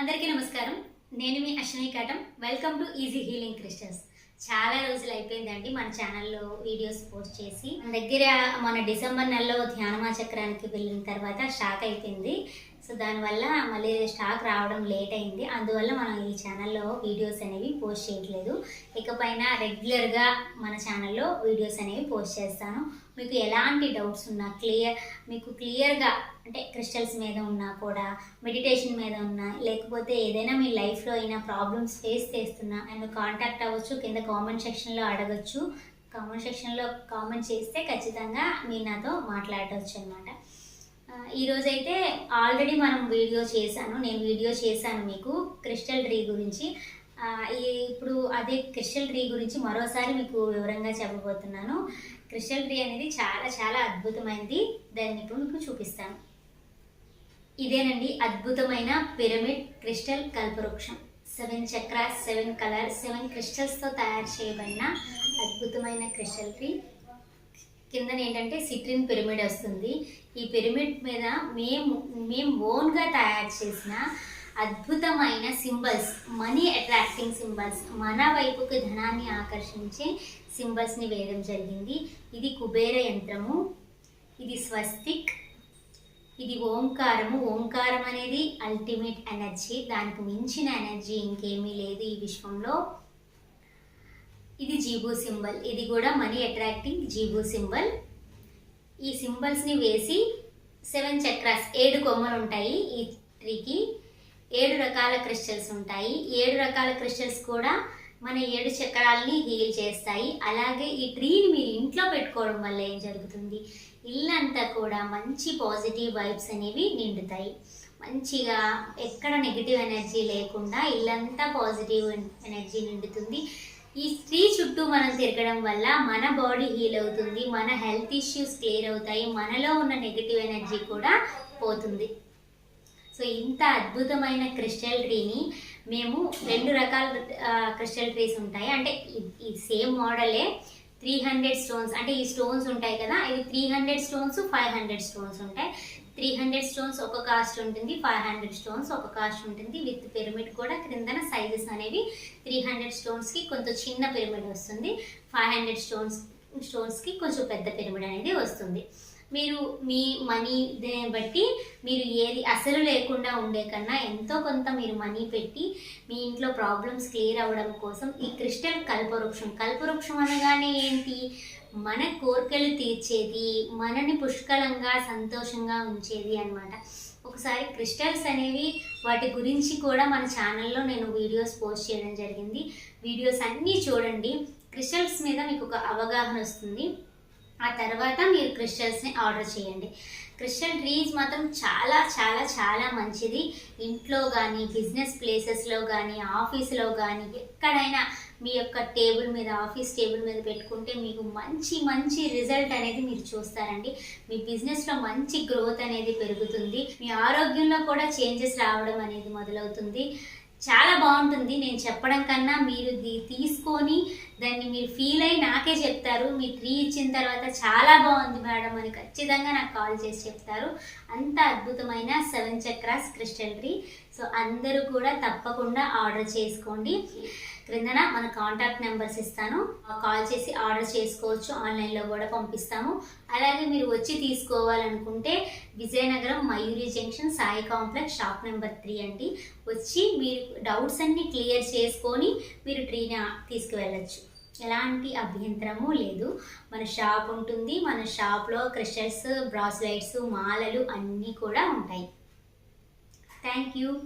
అందరికీ నమస్కారం. నేను మీ Ashwini Katam. Welcome to easy healing crystals చాలా రోజులు అయిపోయిందండి మన ఛానల్లో వీడియోస్ పోస్ట్ చేసి. మన దగ్గర మన డిసెంబర్ నెలలో ధ్యానమా చక్రానికి వెళ్ళిన తర్వాత స్టాక్ అయిపోయింది. సో దానివల్ల మళ్ళీ స్టాక్ రావడం లేట్ అయింది. అందువల్ల మనం ఈ ఛానల్లో వీడియోస్ అనేవి పోస్ట్ చేయట్లేదు. ఇకపైన రెగ్యులర్గా మన ఛానల్లో వీడియోస్ అనేవి పోస్ట్ చేస్తాను. మీకు ఎలాంటి డౌట్స్ ఉన్నా క్లియర్ మీకు క్లియర్గా అంటే క్రిస్టల్స్ మీద ఉన్నా కూడా మెడిటేషన్ మీద ఉన్నా లేకపోతే ఏదైనా మీ లైఫ్లో అయినా ప్రాబ్లమ్స్ ఫేస్ చేస్తున్నా అండ్ కాంటాక్ట్ అవ్వచ్చు కింద కామెంట్ సెక్షన్లో అడగచ్చు. కామెంట్ సెక్షన్లో కామెంట్ చేస్తే ఖచ్చితంగా మీరు నాతో మాట్లాడవచ్చు అనమాట ఈరోజైతే ఆల్రెడీ మనం వీడియో చేశాను నేను వీడియో చేశాను మీకు క్రిస్టల్ ట్రీ గురించి. ఇప్పుడు అదే క్రిస్టల్ ట్రీ గురించి మరోసారి మీకు వివరంగా చెప్పబోతున్నాను. క్రిస్టల్ ట్రీ అనేది చాలా చాలా అద్భుతమైనది దాన్ని ఇప్పుడు మీకు చూపిస్తాను. ఇదేనండి అద్భుతమైన పిరమిడ్ క్రిస్టల్ కల్పవృక్షం. Seven chakras seven colour seven క్రిస్టల్స్తో తయారు చేయబడిన అద్భుతమైన క్రిస్టల్ ట్రీ. కింద ఏంటంటే సిట్రిన్ పిరమిడ్ వస్తుంది. ఈ పిరమిడ్ మీద మేము మేము ఓన్గా తయారు చేసిన అద్భుతమైన సింబల్స్ మనీ అట్రాక్టింగ్ సింబల్స్ మన వైపుకి ధనాన్ని ఆకర్షించే సింబల్స్ని వేయడం జరిగింది. ఇది కుబేర యంత్రము ఇది స్వస్తిక్ ఇది ఓంకారము. ఓంకారం అనేది అల్టిమేట్ ఎనర్జీ దానికి మించిన ఎనర్జీ ఇంకేమీ లేదు ఈ విశ్వంలో. ఇది జీబో సింబల్. ఇది కూడా మనీ అట్రాక్టింగ్ జీబో సింబల్. ఈ సింబల్స్ని వేసి సెవెన్ చక్రాస్ ఏడు కొమ్మలు ఉంటాయి ఈ ట్రీకి. ఏడు రకాల క్రిస్టల్స్ ఉంటాయి. ఏడు రకాల క్రిస్టల్స్ కూడా మన ఏడు చక్రాలని హీల్ చేస్తాయి. అలాగే ఈ ట్రీని మీరు ఇంట్లో పెట్టుకోవడం వల్ల ఏం జరుగుతుంది? ఇల్లంతా కూడా మంచి పాజిటివ్ వైబ్స్ అనేవి నిండుతాయి. మంచిగా ఎక్కడ నెగిటివ్ ఎనర్జీ లేకుండా ఇల్లంతా పాజిటివ్ ఎనర్జీ నిండుతుంది. ఈ స్త్రీ చుట్టూ మనం తిరగడం వల్ల మన బాడీ హీల్ అవుతుంది మన హెల్త్ ఇష్యూస్ క్లియర్ అవుతాయి మనలో ఉన్న నెగిటివ్ ఎనర్జీ కూడా పోతుంది. సో ఇంత అద్భుతమైన క్రిస్టల్ ట్రీని మేము రెండు రకాల క్రిస్టల్ ట్రీస్ ఉంటాయి. అంటే ఈ సేమ్ మోడలే త్రీ హండ్రెడ్ స్టోన్స్ అంటే ఈ స్టోన్స్ ఉంటాయి కదా ఇవి three hundred stones five hundred stones ఉంటాయి. త్రీ హండ్రెడ్ స్టోన్స్ ఒక కాస్ట్ ఉంటుంది ఫైవ్ హండ్రెడ్ స్టోన్స్ ఒక కాస్ట్ ఉంటుంది. విత్ పిరమిడ్ కూడా క్రిందన సైజెస్ అనేవి త్రీ హండ్రెడ్ స్టోన్స్కి కొంచెం చిన్న పిరమిడ్ వస్తుంది. ఫైవ్ హండ్రెడ్ స్టోన్స్ స్టోన్స్కి కొంచెం పెద్ద పిరమిడ్ అనేది వస్తుంది. మీరు మీ మనీ బట్టి మీరు ఏది అసలు లేకుండా ఉండే కన్నా ఎంతో కొంత మీరు మనీ పెట్టి మీ ఇంట్లో ప్రాబ్లమ్స్ క్లియర్ అవ్వడం కోసం ఈ క్రిస్టల్ కల్పవృక్షం. కల్పవృక్షం అనగానే ఏంటి? మన కోరికలు తీర్చేది మనని పుష్కలంగా సంతోషంగా ఉంచేది అనమాట ఒకసారి క్రిస్టల్స్ అనేవి వాటి గురించి కూడా మన ఛానల్లో నేను వీడియోస్ పోస్ట్ చేయడం జరిగింది. వీడియోస్ అన్నీ చూడండి. క్రిస్టల్స్ మీద మీకు ఒక అవగాహన వస్తుంది. ఆ తర్వాత మీరు క్రిస్టల్స్ని ఆర్డర్ చేయండి. క్రిస్టల్ ట్రీస్ మాత్రం చాలా చాలా చాలా మంచిది. ఇంట్లో కానీ బిజినెస్ ప్లేసెస్లో కానీ ఆఫీస్లో కానీ ఎక్కడైనా మీ యొక్క టేబుల్ మీద ఆఫీస్ టేబుల్ మీద పెట్టుకుంటే మీకు మంచి మంచి రిజల్ట్ అనేది మీరు చూస్తారండి. మీ బిజినెస్లో మంచి గ్రోత్ అనేది పెరుగుతుంది. మీ ఆరోగ్యంలో కూడా చేంజెస్ రావడం అనేది మొదలవుతుంది. చాలా బాగుంటుంది. నేను చెప్పడం కన్నా మీరు తీసుకొని దాన్ని మీరు ఫీల్ అయ్యి నాకే చెప్తారు. మీ త్రీ ఇచ్చిన తర్వాత చాలా బాగుంది మేడం అని ఖచ్చితంగా నాకు కాల్ చేసి చెప్తారు. అంత అద్భుతమైన seven chakras crystal tree so అందరూ కూడా తప్పకుండా ఆర్డర్ చేసుకోండి. క్రిందన మన కాంటాక్ట్ నెంబర్స్ ఇస్తాను. కాల్ చేసి ఆర్డర్ చేసుకోవచ్చు. ఆన్లైన్లో కూడా పంపిస్తాము. అలాగే మీరు వచ్చి తీసుకోవాలనుకుంటే Vizianagaram Mayuri junction Sai complex shop number three అండి. వచ్చి మీరు డౌట్స్ అన్ని క్లియర్ చేసుకొని మీరు ట్రీని తీసుకువెళ్ళచ్చు. ఎలాంటి అభ్యంతరము లేదు. మన షాప్ ఉంటుంది. మన షాప్లో క్రషర్స్ బ్రాస్లైట్స్ మాలలు అన్నీ కూడా ఉంటాయి. Thank you.